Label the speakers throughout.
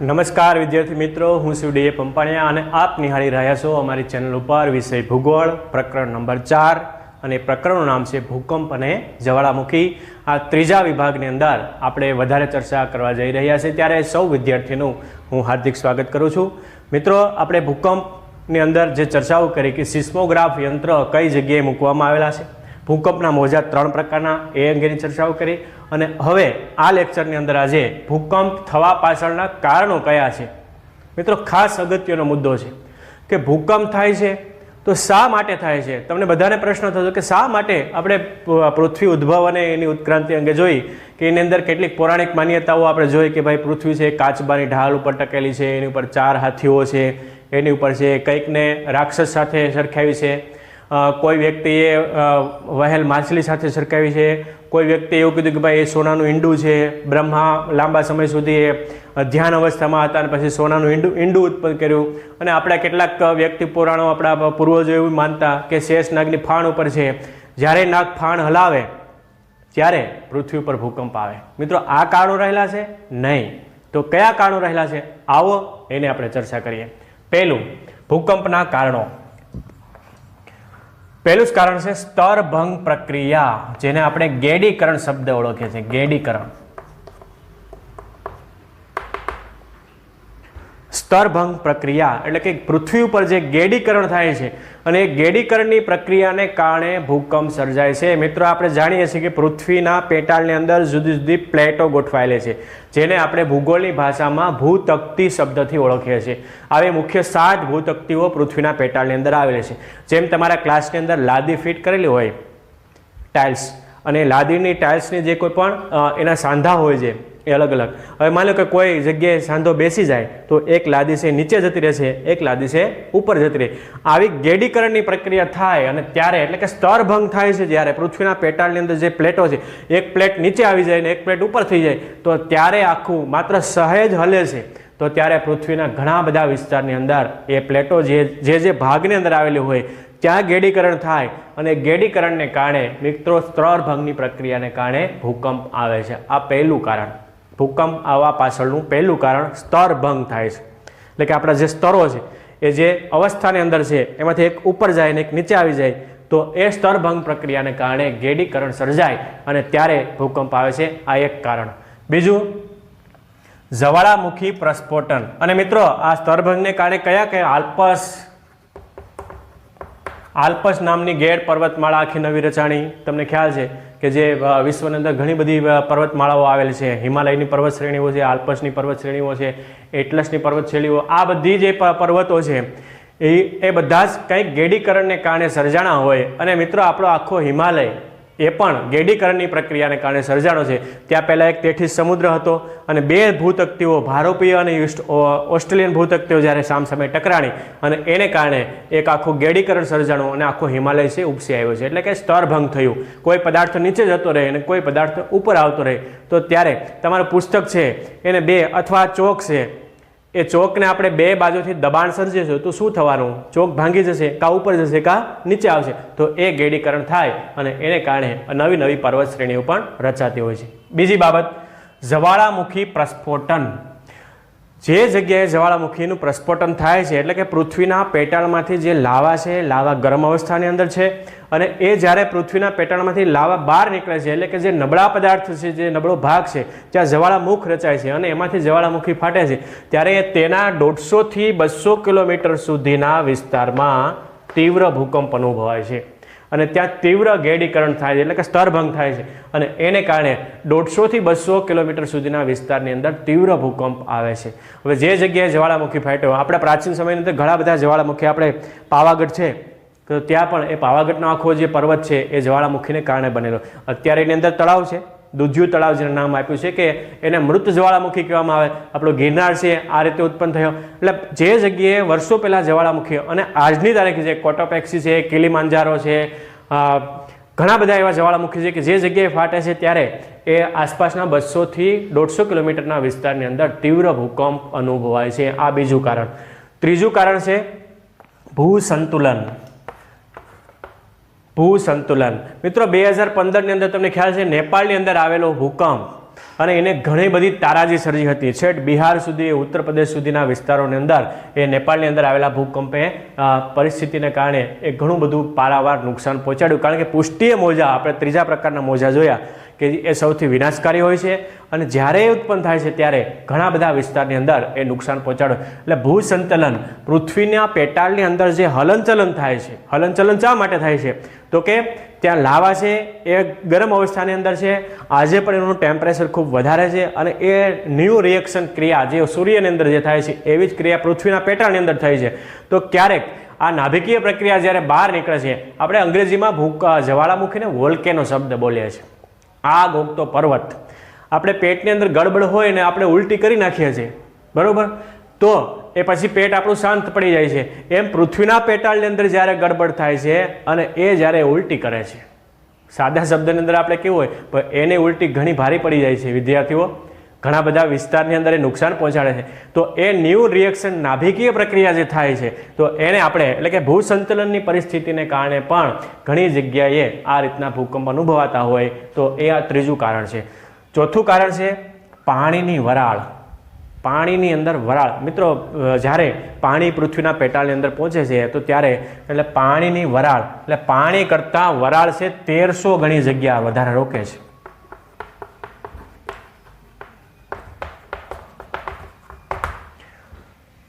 Speaker 1: નમસ્કાર વિદ્યાર્થી મિત્રો, હું શિવ ડીએ પંપાણિયા અને આપ નિહાળી રહ્યા છો અમારી ચેનલ ઉપર વિષય ભૂગોળ, પ્રકરણ નંબર ચાર અને પ્રકરણનું નામ છે ભૂકંપ અને જ્વાળામુખી. આ ત્રીજા વિભાગની અંદર આપણે વધારે ચર્ચા કરવા જઈ રહ્યા છીએ. ત્યારે સૌ વિદ્યાર્થીનું હું હાર્દિક સ્વાગત કરું છું. મિત્રો, આપણે ભૂકંપની અંદર જે ચર્ચાઓ કરી કે સિસ્મોગ્રાફ યંત્ર કઈ જગ્યાએ મૂકવામાં આવેલા છે? ભૂકંપના મોજા ત્રણ પ્રકારના, એ અંગેની ચર્ચાઓ કરી અને હવે આ લેક્ચરની અંદર આજે ભૂકંપ થવા પાછળના કારણો કયા છે? મિત્રો, ખાસ અગત્યનો મુદ્દો છે કે ભૂકંપ થાય છે તો શા માટે થાય છે? તમને બધાને પ્રશ્ન થતો કે શા માટે આપણે પૃથ્વી ઉદ્ભવ અને એની ઉત્ક્રાંતિ અંગે જોઈ કે એની અંદર કેટલીક પૌરાણિક માન્યતાઓ આપણે જોઈ કે ભાઈ પૃથ્વી છે, કાચબાની ઢાલ ઉપર ટકેલી છે, એની ઉપર ચાર હાથીઓ છે, એની ઉપર છે, કંઈકને રાક્ષસ સાથે સરખાવી છે કોઈ વ્યક્તિએ વહેલ માછલી સાથે સરખાવી છે. કોઈ વ્યક્તિએ એવું કીધું કે ભાઈ એ સોનાનું ઈંડું છે. બ્રહ્મા લાંબા સમય સુધી એ ધ્યાન અવસ્થામાં હતા અને પછી સોનાનું ઈંડું ઈંડું ઉત્પન્ન કર્યું. અને આપણા કેટલાક વ્યક્તિ પુરાણો આપણા પૂર્વજો એવું માનતા કે શેષ નાગની ફાણ ઉપર છે. જ્યારે નાગ ફાણ હલાવે, ત્યારે પૃથ્વી ઉપર ભૂકંપ આવે. મિત્રો, આ કારણો રહેલા છે? નહીં. તો કયા કારણો રહેલા છે? આવો એને આપણે ચર્ચા કરીએ. પહેલું, ભૂકંપના કારણો. પહેલું જ કારણ છે સ્તરભંગ પ્રક્રિયા જેને આપણે ગેડીકરણ શબ્દ ઓળખીએ છીએ. ગેડીકરણ. સ્તરભંગ પ્રક્રિયા, એટલે કે પૃથ્વી ઉપર જે ગેડીકરણ થાય છે, અને એ ગેડીકરણની પ્રક્રિયાને કારણે ભૂકંપ સર્જાય છે. મિત્રો, આપણે જાણીએ છીએ કે પૃથ્વીના પેટાળની અંદર જુદી જુદી પ્લેટો ગોઠવાયેલી છે, જેને આપણે ભૂગોળની ભાષામાં ભૂતકતી શબ્દથી ઓળખીએ છીએ. આવી મુખ્ય સાત ભૂતકતીઓ પૃથ્વીના પેટાળની અંદર આવેલી છે. જેમ તમારા ક્લાસની અંદર લાદી ફિટ કરેલી હોય, ટાઇલ્સ, અને લાદીની ટાઇલ્સની જે કોઈ પણ એના સાંધા હોય છે એ અલગ અલગ. હવે માની લો કે કોઈ જગ્યાએ સાંધો બેસી જાય, તો એક લાદી નીચે જતી રહેશે, એક લાદી ઉપર જતી રહે. આવી ગેડીકરણની પ્રક્રિયા થાય અને ત્યારે એટલે કે સ્તરભંગ થાય છે જ્યારે પૃથ્વીના પેટાળની અંદર જે પ્લેટો છે, એક પ્લેટ નીચે આવી જાય ને એક પ્લેટ ઉપર થઈ જાય, તો ત્યારે આખું માત્ર સહેજ હલે છે. તો ત્યારે પૃથ્વીના ઘણા બધા વિસ્તારની અંદર એ પ્લેટો જે જે જે ભાગની અંદર આવેલી હોય, ત્યાં ગેડીકરણ થાય અને ગેડીકરણને કારણે મિત્રો સ્તરભંગની પ્રક્રિયાને કારણે ભૂકંપ આવે છે. આ પહેલું કારણ. ભૂકંપ આવવા પાછળનું પહેલું કારણ સ્તર ભંગ થાય છે. એટલે કે આપણા જે સ્તરો છે, એ જે અવસ્થાની અંદર છે, એમાંથી એક ઉપર જાય ને એક નીચે આવી જાય, તો એ સ્તરભંગ પ્રક્રિયાને કારણે ગેડીકરણ સર્જાય અને ત્યારે ભૂકંપ આવે છે, આ એક કારણ. બીજું, જવાળામુખી પ્રસ્ફોટન. અને મિત્રો, આ સ્તરભંગને કારણે કયા કયા આલ્પસ? આલ્પસ નામની ગેડ પર્વતમાળા આખી નવી રચાણી, તમને ખ્યાલ છે? કે જે વિશ્વની અંદર ઘણી બધી પર્વતમાળાઓ આવેલી છે. હિમાલયની પર્વત શ્રેણીઓ છે, આલ્પસની પર્વત શ્રેણીઓ છે, એટલસની પર્વત શ્રેણીઓ આ બધી જે પર્વતો છે, એ એ બધા જ કંઈક ગેડીકરણને કારણે સર્જાણા હોય. અને મિત્રો, આપણો આખો હિમાલય એ પણ ગેડીકરણની પ્રક્રિયાને કારણે સર્જાણો છે. ત્યાં પહેલાં એક તેઠીસ સમુદ્ર હતો અને બે ભૂતકતીઓ, ભારોપીય અને ઓસ્ટ્રેલિયન ભૂતકતીઓ જ્યારે સામસામે ટકરાણી અને એને કારણે એક આખું ગેડીકરણ સર્જાણું અને આખો હિમાલય છે ઉપસી આવ્યો છે. એટલે કે સ્તરભંગ થયું. કોઈ પદાર્થ નીચે જતો રહે અને કોઈ પદાર્થ ઉપર આવતો રહે. તો ત્યારે તમારું પુસ્તક છે, એને બે અથવા ચોક છે એ ચોકને આપણે બે બાજુથી દબાણ સર્જીશું તો શું થવાનું? ચોક ભાંગી જશે, કા ઉપર જશે, કા નીચે આવશે? તો એ ગેડીકરણ થાય અને એને કારણે નવી નવી પર્વત શ્રેણીઓ પણ રચાતી હોય છે. બીજી બાબત, જ્વાળામુખી પ્રસ્ફોટન. જે જગ્યાએ જ્વાળામુખીનું પ્રસ્ફોટન થાય છે, એટલે કે પૃથ્વીના પેટાળમાંથી જે લાવા છે, લાવા ગરમ અવસ્થાની અંદર છે, અને એ જ્યારે પૃથ્વીના પેટાળમાંથી લાવા બહાર નીકળે છે, એટલે કે જે નબળા પદાર્થ છે, જે નબળો ભાગ છે ત્યાં જ્વાળામુખ રચાય છે અને એમાંથી જ્વાળામુખી ફાટે છે, ત્યારે તેના દોઢસોથી બસો કિલોમીટર સુધીના વિસ્તારમાં તીવ્ર ભૂકંપ અનુભવાય છે. અને ત્યાં તીવ્ર ઘેડીકરણ થાય છે, એટલે કે સ્તરભંગ થાય છે. અને એને કારણે દોઢસોથી બસો કિલોમીટર સુધીના વિસ્તારની અંદર તીવ્ર ભૂકંપ આવે છે. હવે જે જગ્યાએ જ્વાળામુખી ફાટ્યો, આપણે પ્રાચીન સમયની અંદર ઘણા બધા જ્વાળામુખી, આપણે પાવાગઢ છે, તો ત્યાં પણ એ પાવાગઢનો આખો જે પર્વત છે, એ જ્વાળામુખીને કારણે બનેલો. અત્યારે એની અંદર તળાવ છે. દુધિયું તળાવ જેનું નામ આપ્યું છે કે એને મૃત જ્વાળામુખી કહેવામાં આવે. આપણો ગિરનાર છે, આ રીતે ઉત્પન્ન થયો. એટલે જે જગ્યાએ વર્ષો પહેલાં જ્વાળામુખી અને આજની તારીખે છે કોટોપેક્સી છે કિલીમાંજારો છે ઘણા બધા એવા જ્વાળામુખી છે કે જે જગ્યાએ ફાટે છે ત્યારે એ આસપાસના બસોથી દોઢસો કિલોમીટરના વિસ્તારની અંદર તીવ્ર ભૂકંપ અનુભવાય છે. આ બીજું કારણ. ત્રીજું કારણ છે ભૂસંતુલન. ભૂસંતુલન. મિત્રો, બે હજાર પંદરની અંદર તમને ખ્યાલ છે, નેપાળની અંદર આવેલો ભૂકંપ અને એને ઘણી બધી તારાજી સર્જી હતી. છેટ બિહાર સુધી, ઉત્તર પ્રદેશ સુધીના વિસ્તારોની અંદર એ નેપાળની અંદર આવેલા ભૂકંપે પરિસ્થિતિને કારણે એ ઘણું બધું પારાવાર નુકસાન પહોંચાડ્યું. કારણ કે પુષ્ટિય મોજા, આપણે ત્રીજા પ્રકારના મોજા જોયા. કે એ સૌથી વિનાશકારી હોય છે અને જ્યારે એ ઉત્પન્ન થાય છે ત્યારે ઘણા બધા વિસ્તારની અંદર એ નુકસાન પહોંચાડે. એટલે ભૂસંતલન, પૃથ્વીના પેટાળની અંદર જે હલનચલન થાય છે, હલનચલન શા માટે થાય છે? તો કે ત્યાં લાવા છે, એ ગરમ અવસ્થાની અંદર છે, આજે પણ એનું ટેમ્પરેચર ખૂબ વધારે છે અને એ ન્યૂ રિએક્શન ક્રિયા જે સૂર્યની અંદર જે થાય છે, એવી જ ક્રિયા પૃથ્વીના પેટાળની અંદર થાય છે. તો ક્યારેક આ નાભિકીય પ્રક્રિયા જ્યારે બહાર નીકળે છે, આપણે અંગ્રેજીમાં ભૂક જ્વાળામુખીને વોલ્કેનો શબ્દ બોલીએ છીએ. આગ ઓગતો પર્વત. આપણે પેટની અંદર ગડબડ હોય ને આપણે ઉલટી કરી નાખીએ છીએ. બરાબર? તો એ પછી પેટ આપણું શાંત પડી જાય છે. એમ પૃથ્વીના પેટાળની અંદર જ્યારે ગડબડ થાય છે અને એ જ્યારે ઉલટી કરે છે. સાદા શબ્દની અંદર આપણે કેવું હોય એને ઉલટી ઘણી ભારે પડી જાય છે, વિદ્યાર્થીઓ. ઘણા બધા વિસ્તારની અંદર એ નુકસાન પહોંચાડે છે. તો એ ન્યૂ રિએક્શન નાભિકીય પ્રક્રિયા જે થાય છે, તો એને આપણે એટલે કે ભૂસંતુલનની પરિસ્થિતિને કારણે પણ ઘણી જગ્યાએ આ રીતના ભૂકંપ અનુભવાતા હોય, તો એ આ ત્રીજું કારણ છે. ચોથું કારણ છે પાણીની વરાળ. પાણીની અંદર વરાળ. મિત્રો જ્યારે પાણી પૃથ્વીના પેટાળની અંદર પહોંચે છે, તો ત્યારે એટલે પાણીની વરાળ. એટલે પાણી કરતાં વરાળ છે તેરસો ગણી જગ્યા વધારે રોકે છે.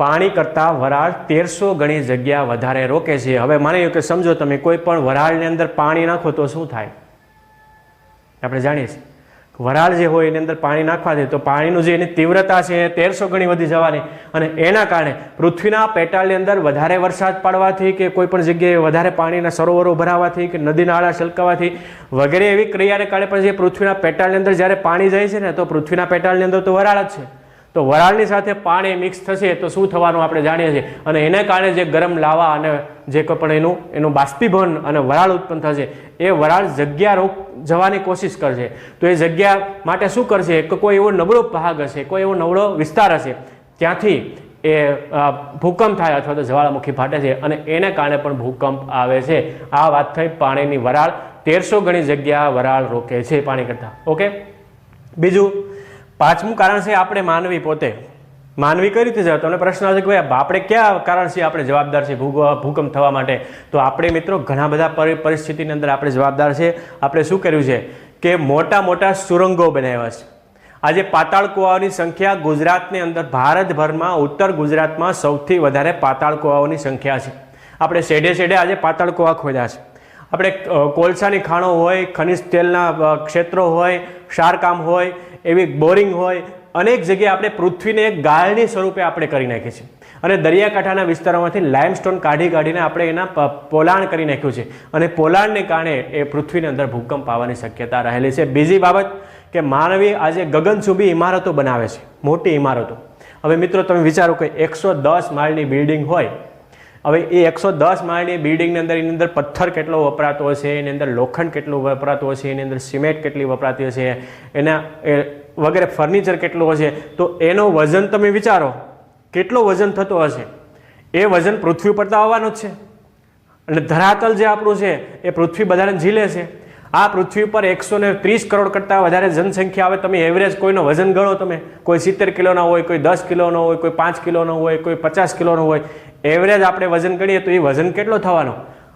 Speaker 1: પાણી કરતાં વરાળ તેરસો ગણી જગ્યા વધારે રોકે છે. હવે માની લો કે સમજો તમે, કોઈ પણ વરાળની અંદર પાણી નાખો તો શું થાય? આપણે જાણીએ છીએ. વરાળ જે હોય એની અંદર પાણી નાખવાથી તો પાણીનું જે એની તીવ્રતા છે એ તેરસો ગણી વધી જવાની. અને એના કારણે પૃથ્વીના પેટાળની અંદર વધારે વરસાદ પાડવાથી કે કોઈ પણ જગ્યાએ વધારે પાણીના સરોવરો ભરાવાથી કે નદી નાળા છલકાવાથી વગેરે એવી ક્રિયાને કારણે પણ જે પૃથ્વીના પેટાળની અંદર જ્યારે પાણી જાય છે ને, તો પૃથ્વીના પેટાળની અંદર તો વરાળ જ છે. તો વરાળની સાથે પાણી મિક્સ થશે તો શું થવાનું આપણે જાણીએ છીએ? અને એને કારણે જે ગરમ લાવા અને જે કોઈ પણ એનું એનું બાષ્પીભવન અને વરાળ ઉત્પન્ન થશે, એ વરાળ જગ્યા રોક જવાની કોશિશ કરશે. તો એ જગ્યા માટે શું કરશે? કે કોઈ એવો નબળો ભાગ હશે, કોઈ એવો નબળો વિસ્તાર હશે, ત્યાંથી એ ભૂકંપ થાય અથવા તો જ્વાળામુખી ફાટે છે અને એને કારણે પણ ભૂકંપ આવે છે. આ વાત થઈ પાણીની વરાળ. તેરસો ગણી જગ્યા વરાળ રોકે છે પાણી કરતાં. ઓકે? બીજું પાંચમું કારણ છે આપણે માનવી પોતે. માનવી કઈ રીતે જવાબ? તમને પ્રશ્ન આવશે કે ભાઈ આપણે કયા કારણ છે આપણે જવાબદાર છે ભૂકંપ થવા માટે? તો આપણે મિત્રો ઘણા બધા પરી- પરિસ્થિતિની અંદર આપણે જવાબદાર છે. આપણે શું કર્યું છે? કે મોટા મોટા સુરંગો બનાવ્યા છે. આજે પાતાળ કુવાઓની સંખ્યા ગુજરાતની અંદર ભારતભરમાં, ઉત્તર ગુજરાતમાં સૌથી વધારે પાતાળ કુવાઓની સંખ્યા છે. આપણે શેડે શેડે આજે પાતાળ કુવા ખોદ્યા છે. આપણે કોલસાની ખાણો હોય, ખનિજ તેલના ક્ષેત્રો હોય ક્ષારકામ હોય, એવી બોરિંગ હોય, અનેક જગ્યાએ આપણે પૃથ્વીને એક ગાળની સ્વરૂપે આપણે કરી નાખી છે અને દરિયાકાંઠાના વિસ્તારોમાંથી લાઇમસ્ટોન કાઢી કાઢીને આપણે એના પોલાણ કરી નાખ્યું છે. અને પોલાણને કારણે એ પૃથ્વીની અંદર ભૂકંપ આવવાની શક્યતા રહેલી છે. બીજી બાબત કે માનવી આજે ગગનચુંબી ઇમારતો બનાવે છે. મોટી ઇમારતો. હવે મિત્રો, તમે વિચારો કે એકસો દસ માળની બિલ્ડિંગ હોય હવે એ એકસો દસ માળની બિલ્ડિંગની અંદર એની અંદર પથ્થર કેટલો વપરાતો હશે, એની અંદર લોખંડ કેટલું વપરાતું હશે, એની અંદર સિમેન્ટ કેટલી વપરાતી હશે, એના વગેરે ફર્નિચર કેટલું હશે, તો એનો વજન તમે વિચારો, કેટલો વજન થતો હશે? એ વજન પૃથ્વી પર તો આવવાનું જ છે. અને ધરાતલ જે આપણું છે, એ પૃથ્વી બધાને ઝીલે છે. આ પૃથ્વી પર એકસો ને ત્રીસ કરોડ કરતાં વધારે જનસંખ્યા આવે, તમે એવરેજ કોઈનો વજન ગણો તમે. કોઈ સિત્તેર કિલોના હોય, કોઈ દસ કિલોનો હોય, કોઈ પાંચ કિલોનો હોય, કોઈ પચાસ કિલોનો હોય. એવરેજ આપણે વજન કરીએ તો એ વજન કેટલો થવાનો?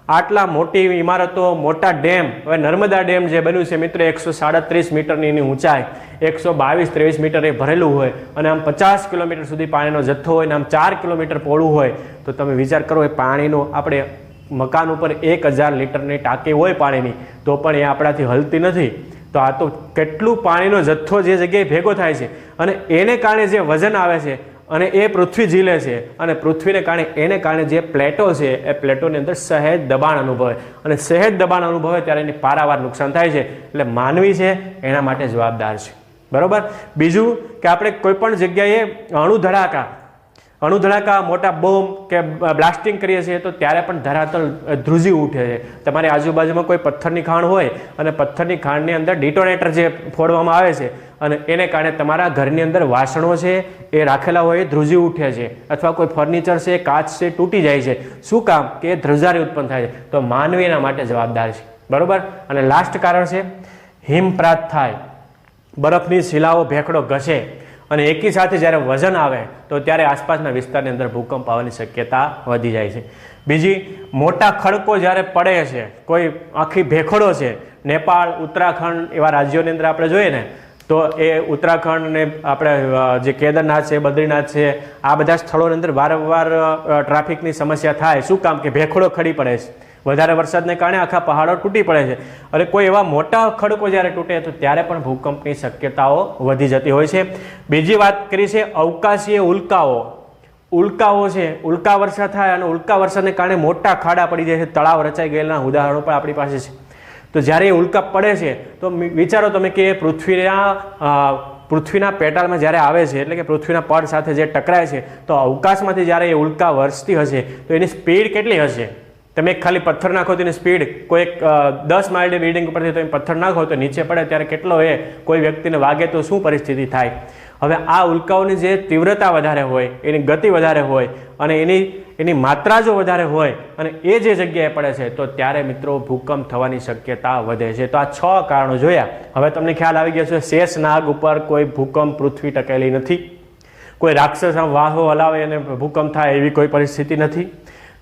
Speaker 1: આટલા મોટી ઇમારતો, મોટા ડેમ, હવે નર્મદા ડેમ જે બન્યું છે મિત્ર, એકસો સાડત્રીસ મીટરની એની ઊંચાઈ, એકસો બાવીસ ત્રેવીસ મીટર એ ભરેલું હોય, અને આમ પચાસ કિલોમીટર સુધી પાણીનો જથ્થો હોય, ને આમ ચાર કિલોમીટર પોળું હોય, તો તમે વિચાર કરો એ પાણીનો આપણે મકાન ઉપર એક હજાર લીટરની ટાંકી હોય પાણીની, તો પણ એ આપણાથી હલતી નથી. તો આ તો કેટલું પાણીનો જથ્થો જે જગ્યાએ ભેગો થાય છે. અને એને કારણે જે વજન આવે છે અને એ પૃથ્વી ઝીલે છે. અને પૃથ્વીને કારણે, એને કારણે જે પ્લેટો છે, એ પ્લેટોની અંદર સહેજ દબાણ અનુભવે. અને સહેજ દબાણ અનુભવે ત્યારે એની પારાવાર નુકસાન થાય છે. એટલે માનવી છે, એના માટે જવાબદાર છે. બરાબર? બીજું કે આપણે કોઈપણ જગ્યાએ અણુધડાકા અણુધડાકા મોટા બોમ્બ કે બ્લાસ્ટિંગ કરીએ છીએ તો ત્યારે પણ ધરાતલ ધ્રુજી ઉઠે છે. તમારી આજુબાજુમાં કોઈ પથ્થરની ખાણ હોય અને પથ્થરની ખાણની અંદર ડિટોનેટર જે ફોડવામાં આવે છે અને એને કારણે તમારા ઘરની અંદર વાસણો છે, એ રાખેલા હોય, એ ધ્રુજી ઉઠે છે, અથવા કોઈ ફર્નિચર છે, કાચ છે, તૂટી જાય છે. શું કામ? કે ધ્રુજારી ઉત્પન્ન થાય છે. તો માનવી એના માટે જવાબદાર છે. બરાબર? અને લાસ્ટ કારણ છે, હિમપ્રાત થાય. બરફની શિલાઓ ભેખડો ઘસે અને એકી સાથે જ્યારે વજન આવે, તો ત્યારે આસપાસના વિસ્તારની અંદર ભૂકંપ આવવાની શક્યતા વધી જાય છે. બીજી, મોટા ખડકો જ્યારે પડે છે, કોઈ આખી ભેખડો છે, નેપાળ, ઉત્તરાખંડ એવા રાજ્યોની અંદર આપણે જોઈએ ને તો એ ઉત્તરાખંડ ને આપણે જે કેદારનાથ છે, બદ્રીનાથ છે, આ બધા સ્થળોની અંદર વારંવાર ટ્રાફિકની સમસ્યા થાય. શું કામ કે ભેખડો ખડી પડે છે. વધારે વરસાદને કારણે આખા પહાડો તૂટી પડે છે. અને કોઈ એવા મોટા ખડકો જ્યારે તૂટે તો ત્યારે પણ ભૂકંપની શક્યતાઓ વધી જતી હોય છે. બીજી વાત કરી છે અવકાશીય ઉલ્કાઓ. ઉલ્કાઓ છે, ઉલ્કા વર્ષા થાય અને ઉલ્કા વર્ષાને કારણે મોટા ખાડા પડી જાય છે. તળાવ રચાઈ ગયેલા ઉદાહરણો પણ આપણી પાસે છે. તો જ્યારે એ ઉલ્કા પડે છે, તો વિચારો તમે કે પૃથ્વીના પૃથ્વીના પેટાળમાં જ્યારે આવે છે, એટલે કે પૃથ્વીના પડ સાથે જે ટકરાય છે, તો અવકાશમાંથી જ્યારે એ ઉલ્કા વરસતી હશે, તો એની સ્પીડ કેટલી હશે? તમે ખાલી પથ્થર નાખો તો એની સ્પીડ કોઈ દસ માઇલની બિલ્ડિંગ ઉપરથી તમે પથ્થર નાખો તો નીચે પડે, ત્યારે કેટલો એ કોઈ વ્યક્તિને વાગે તો શું પરિસ્થિતિ થાય? હવે આ ઉલ્કાઓની જે તીવ્રતા વધારે હોય, એની ગતિ વધારે હોય અને એની એની માત્રા જો વધારે હોય અને એ જે જગ્યાએ પડે છે, તો ત્યારે મિત્રો ભૂકંપ થવાની શક્યતા વધે છે. તો આ છ કારણો જોયા. હવે તમને ખ્યાલ આવી ગયો છે શેષ નાગ ઉપર કોઈ ભૂકંપ પૃથ્વી ટકેલી નથી. કોઈ રાક્ષસ વાહો હલાવે અને ભૂકંપ થાય એવી કોઈ પરિસ્થિતિ નથી.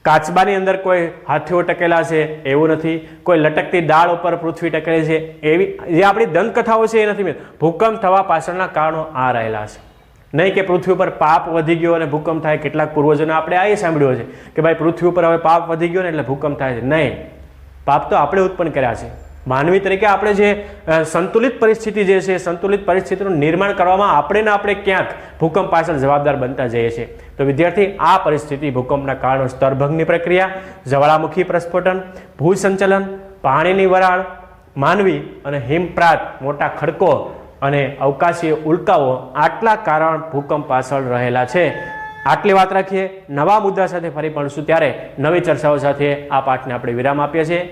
Speaker 1: કાચબાની અંદર કોઈ હાથીઓ ટકેલા છે, એવું નથી. કોઈ લટકતી દાળ ઉપર પૃથ્વી ટકેલી છે, એવી જે આપણી દંતકથાઓ છે એ નથી મેં. ભૂકંપ થવા પાછળના કારણો આ રહેલા છે. નહીં કે પૃથ્વી ઉપર પાપ વધી ગયો અને ભૂકંપ થાય કેટલાક પૂર્વજોને આપણે આ સાંભળ્યો છે કે ભાઈ પૃથ્વી ઉપર હવે પાપ વધી ગયો ને એટલે ભૂકંપ થાય છે. નહીં. પાપ તો આપણે ઉત્પન્ન કર્યા છે. માનવી તરીકે આપણે જે સંતુલિત પરિસ્થિતિ જે છે, સંતુલિત પરિસ્થિતિનું નિર્માણ કરવામાં આપણે ને આપણે ક્યાંક ભૂકંપ પાછળ જવાબદાર બનતા જઈએ છીએ. તો વિદ્યાર્થી, આ પરિસ્થિતિ ભૂકંપના કારણો સ્તરભંગની પ્રક્રિયા, જ્વાળામુખી પ્રસ્ફોટન ભૂસંચલન પાણીની વરાળ, માનવી અને હિમપ્રાત, મોટા ખડકો અને અવકાશીય ઉલ્કાઓ આટલા કારણ ભૂકંપ પાછળ રહેલા છે. આટલી વાત રાખીએ, નવા મુદ્દા સાથે ફરી મળશું ત્યારે નવી ચર્ચાઓ સાથે આ પાઠને આપણે વિરામ આપીએ છીએ.